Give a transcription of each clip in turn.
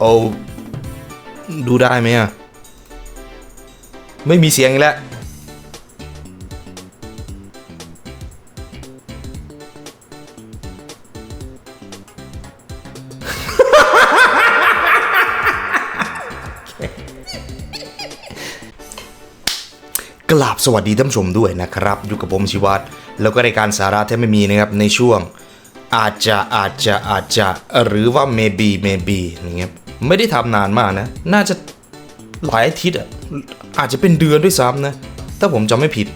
โอ้ดูได้ไหมอะ ไม่มีเสียงอีกแล้ว กราบสวัสดีท่านผู้ชมด้วยนะครับ อยู่กับผมชิวัตรแล้วก็รายการสาระแทบไม่มีนะครับ ในช่วงอาจจะอาจจะอาจจะหรือว่า maybe maybe อย่างเงี้ย ไม่ได้ทำนานมากนะ น่าจะหลายอาทิตย์อะอาจจะเป็นเดือนด้วยซ้ำนะ ถ้าผมจำไม่ผิด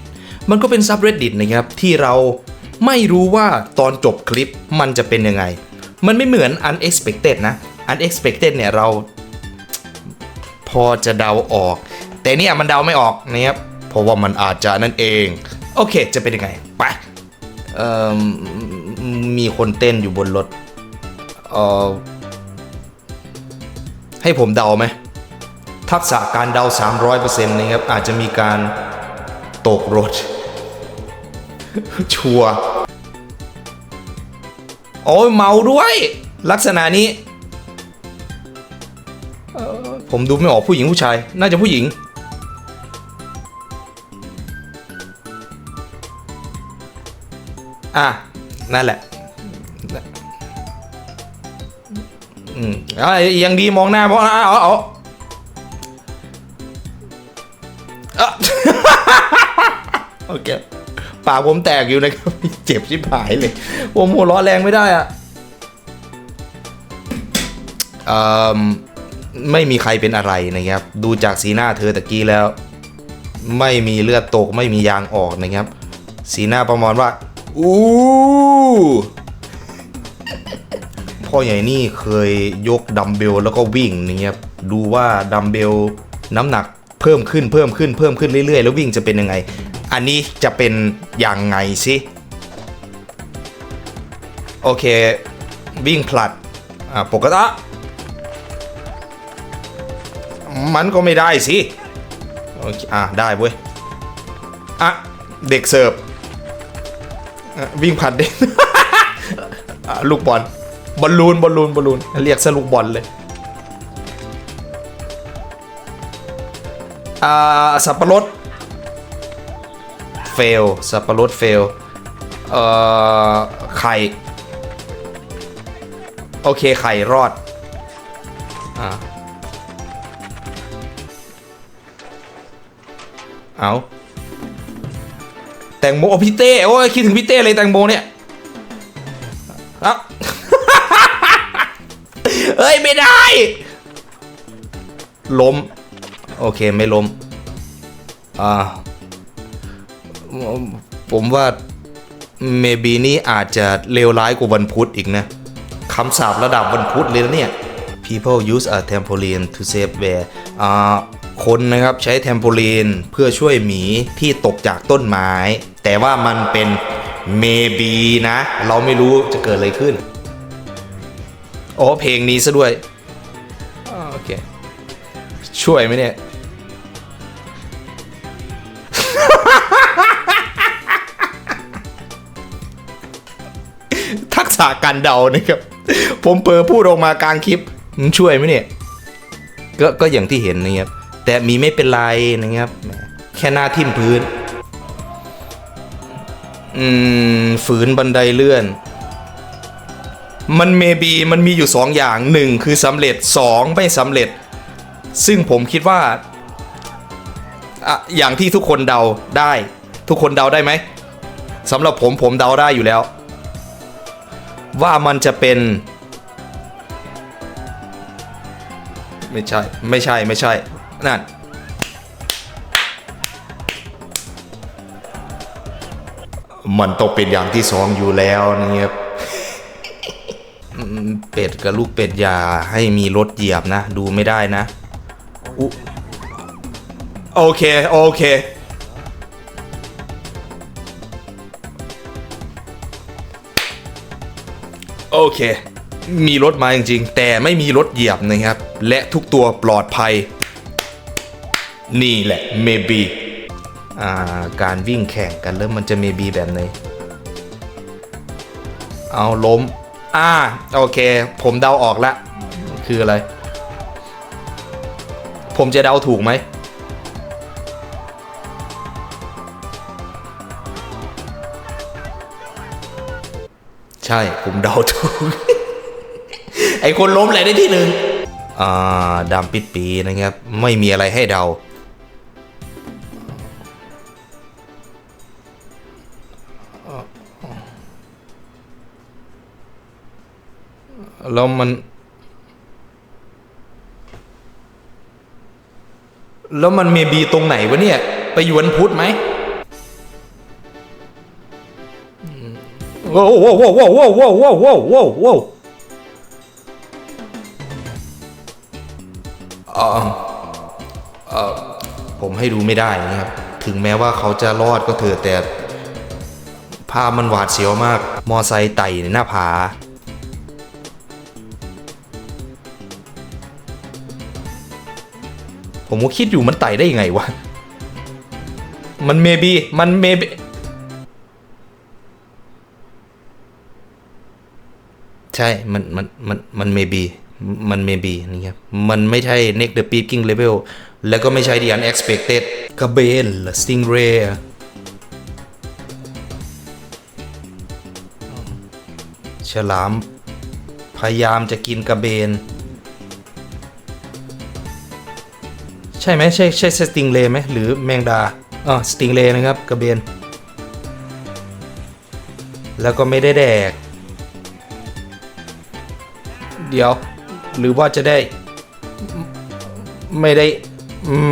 มันก็เป็นซับ reddit นะครับ ที่เราไม่รู้ว่าตอนจบคลิปมันจะเป็นยังไง มันไม่เหมือน unexpected นะ unexpected เนี่ยเรา พอจะเดาออก แต่เนี่ยมันเดาไม่ออกนะครับเพราะว่ามันอาจจะนั่นเอง โอเค จะเป็นยังไง ไปมีคนเต้นอยู่บนรถเอ่อ ให้ผมเดาไหมทักษะการเดา 300%นะครับอาจจะมีการตกรถ ชัวโอ้ยเมาด้วย ลักษณะนี้ ผมดูไม่ออกผู้หญิงผู้ชาย น่าจะผู้หญิง อะ นั่นแหละ อืมอะยังดีมองหน้ามองหน้าเอาเอาอะโอเคปากผมแตกอยู่นะครับเจ็บชิบหายเลยผมหัวเร้อแรงไม่ได้อะเอ่อไม่มีใครเป็นอะไรนะครับ ดูจากสีหน้าเธอตะกี้แล้ว ไม่มีเลือดตกไม่มียางออกนะครับ สีหน้าประมาณว่า อู้ พ่อใหญ่นี่เคยยกดัมเบลแล้วก็วิ่งนะครับดูว่าดัมเบลน้ำหนักเพิ่มขึ้นเพิ่มขึ้นเพิ่มขึ้นเรื่อยๆ แล้ววิ่งจะเป็นยังไง อันนี้จะเป็นยังไงสิโอเค วิ่งผลัดอ่าปกติมันก็ไม่ได้สิโอเคอะได้เว้ยอะเด็กเสิร์ฟวิ่งผ่านเด็กอะลูกบอล บอลลูนบอลลูนบอลลูนเรียกซะลูกบอลเลยอ่าสับปะรดเฟลสับปะรดเฟลเอ่อไข่โอเคไข่รอดอ่าเอาแตงโมโอพี่เต้โอ้ยคิดถึงพี่เต้เลยแตงโมเนี่ย เฮ้ย ไม่ได้ ล้ม โอเคไม่ล้ม อ่า ผมว่าเมบีนี่อาจจะเลวร้ายกว่าวันพุธอีกนะคำสาประดับวันพุธเลยนะเนี่ย people use a trampoline to save bear อ่าคนนะครับใช้แทมโพลีนเพื่อช่วยหมีที่ตกจากต้นไม้ แต่ว่ามันเป็นเมบีนะ เราไม่รู้จะเกิดอะไรขึ้น โอ้เพลงนี้ซะด้วยโอเค ช่วยไหมเนี่ย ทักษะการเดานะครับ ผมเปิดพูดออกมากลางคลิป ช่วยไหมเนี่ย ก็ก็อย่างที่เห็นนะครับ แต่มีไม่เป็นไรนะครับแหมแค่หน้าทิ่มพื้น อืมฝืนบันไดเลื่อน มันเมบีมันมีอยู่สองอย่างหนึ่งคือสำเร็จสองไม่สำเร็จ ซึ่งผมคิดว่าอะอย่างที่ทุกคนเดาได้ ทุกคนเดาได้ไหมสำหรับผมผมเดาได้อยู่แล้ว ว่ามันจะเป็น ไม่ใช่ ไม่ใช่ไม่ใช่ นั่นมันต้องเป็นอย่างที่สองอยู่แล้วนะครับ เป็ดกับลูกเป็ดอย่าให้มีรถเหยียบนะ ดูไม่ได้นะอุโอเค โอเค โอเค มีรถมาจริงๆ แต่ไม่มีรถเหยียบนะครับ และทุกตัวปลอดภัย นี่แหละ maybe าการวิ่งแข่งกันแล้วมันจะ maybe แบบไหนเอาล้ม อ่าโอเค ผมเดาออกล้วคืออะไร ผมจะเดาถูกไหมใช่ผมเดาถูก ไอคนล้มแหละได้ที่หนึ่งอ่าดำปิดปีนะครับ ไม่มีอะไรให้เดา แล้วมัน แล้วมันเมบีตรงไหนวะเนี่ย ไปอยู่วันพุธไหมว้าวว้าวว้าวว้าวว้าวว้าวว้าวว้าวว้าวว้าวเอ่อเอ่อผมให้ดูไม่ได้นะครับ ถึงแม้ว่าเขาจะรอดก็เถอะแต่ภาพมันหวาดเสียวมาก มอไซค์ไต่ในหน้าผา ผมก็คิดอยู่มันไต่ได้ยังไงวะ มันเมบีมันเมบีใช่ มัน มัน มัน มันเมบีมันเมบีนี่ครับ มันไม่ใช่ next the peaking level แล้วก็ไม่ใช่ the unexpected กระเบนหรือ stingray ฉลาม พยายามจะกินกระเบน ใช่ไหมใช่ใช่สติงเลไหมหรือแมงดาอ๋อสติงเลนะครับกระเบน แล้วก็ไม่ได้แดก เดี๋ยว หรือว่าจะได้ ไม่ได้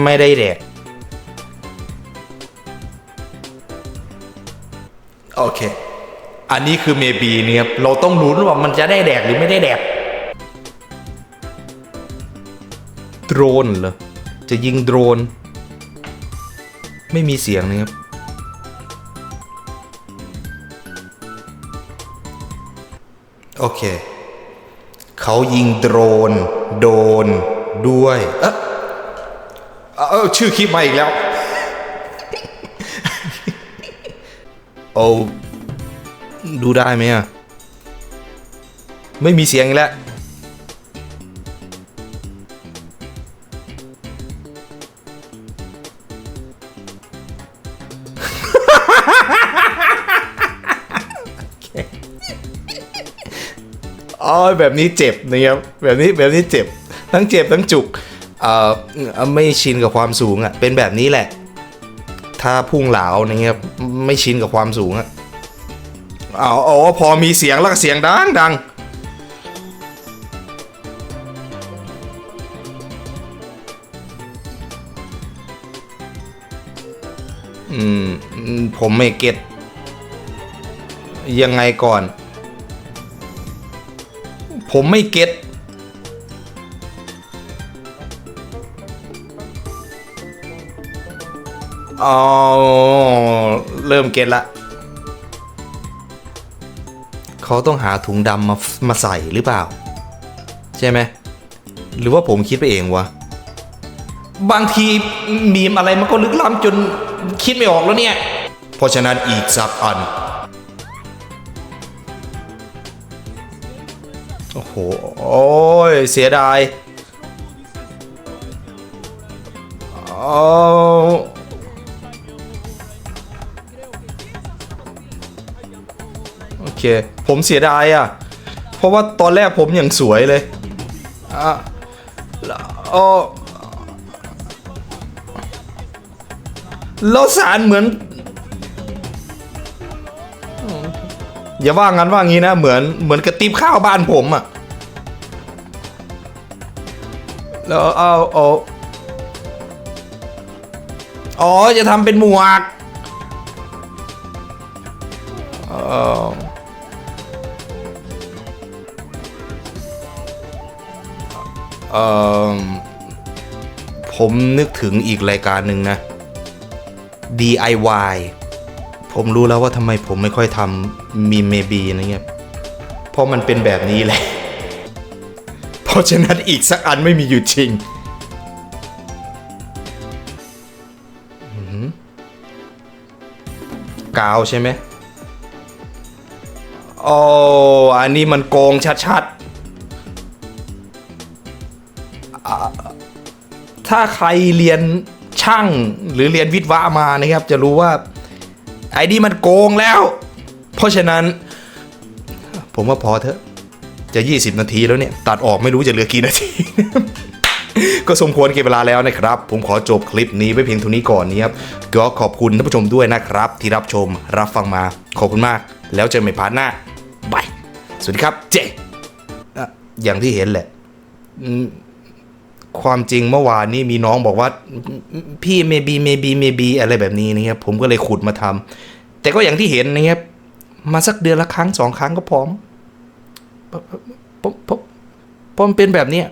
ไม่ได้แดก โอเค อันนี้คือเมบีเนี่ยครับเราต้องรู้ว่ามันจะได้แดกหรือไม่ได้แดก โดรนเหรอ จะยิงโดรน ไม่มีเสียงนะครับ โอเค เขายิงโดรน โดน ด้วย เอะเออชื่อคลิปมาอีกแล้ว โอ้ดูได้ไหมอะ ไม่มีเสียงอีกแล้ว อ๋อแบบนี้เจ็บนะครับแบบนี้แบบนี้เจ็บทั้งเจ็บทั้งจุกเอ่อไม่ชินกับความสูงอะเป็นแบบนี้แหละ ถ้าพุ่งเหลานะครับไม่ชินกับความสูงอะอ๋ออ๋อพอมีเสียงแล้วก็เสียงดังดังอืมผมไม่เก็ตยังไงก่อน ผมไม่เก็ตอ๋อเริ่มเก็ตละ เขาต้องหาถุงดำมามาใส่หรือเปล่า ใช่ไหม หรือว่าผมคิดไปเองวะ บางทีมีมอะไรมันก็ลึกล้ำจนคิดไม่ออกแล้วเนี่ย เพราะฉะนั้นอีกสักอัน โอ้ยเสียดายอ๋อโอเค ผมเสียดายอะ เพราะว่าตอนแรกผมอย่างสวยเลยอะแล้วอ๋อแล้วสารเหมือน อย่าว่างั้นว่างี้นะ เหมือนเหมือนกระติบข้าวบ้านผมอะ่ แล้วเอาเอาอ๋อ จะทำเป็นหมวกเออเออผมนึกถึงอีกรายการหนึ่งนะ DIY ผมรู้แล้วว่าทำไมผมไม่ค่อยทำมีเมบีนะเงี้ย เพราะมันเป็นแบบนี้แหละ เพราะฉะนั้นอีกสักอันไม่มีอยู่จริงกาวใช่ไหมโอ้อันนี้มันโกงชัดๆ ถ้าใครเรียนช่างหรือเรียนวิทย์วะมานะครับ จะรู้ว่าไอ้นี่มันโกงแล้ว เพราะฉะนั้น ผมว่าพอเถอะ จะ 20 นาทีแล้วเนี่ย ตัดออกไม่รู้จะเหลือกี่นาที ก็สมควรเก็บเวลาแล้วนะครับ ผมขอจบคลิปนี้ไว้เพียงเท่านี้ก่อนนี้ครับก็ขอบคุณท่านผู้ชมด้วยนะครับ ที่รับชมรับฟังมาขอบคุณมาก แล้วเจอกันใหม่พาร์ทหน้าบายสวัสดีครับเจอะอย่างที่เห็นแหละอืมความจริงเมื่อวานนี้มีน้องบอกว่า พี่ maybe maybe maybe อะไรแบบนี้นะครับผมก็เลยขุดมาทำแต่ก็อย่างที่เห็นนะครับมาสักเดือนละครั้งสองครั้งก็พร้อม ผมผมผมเป็นแบบนี้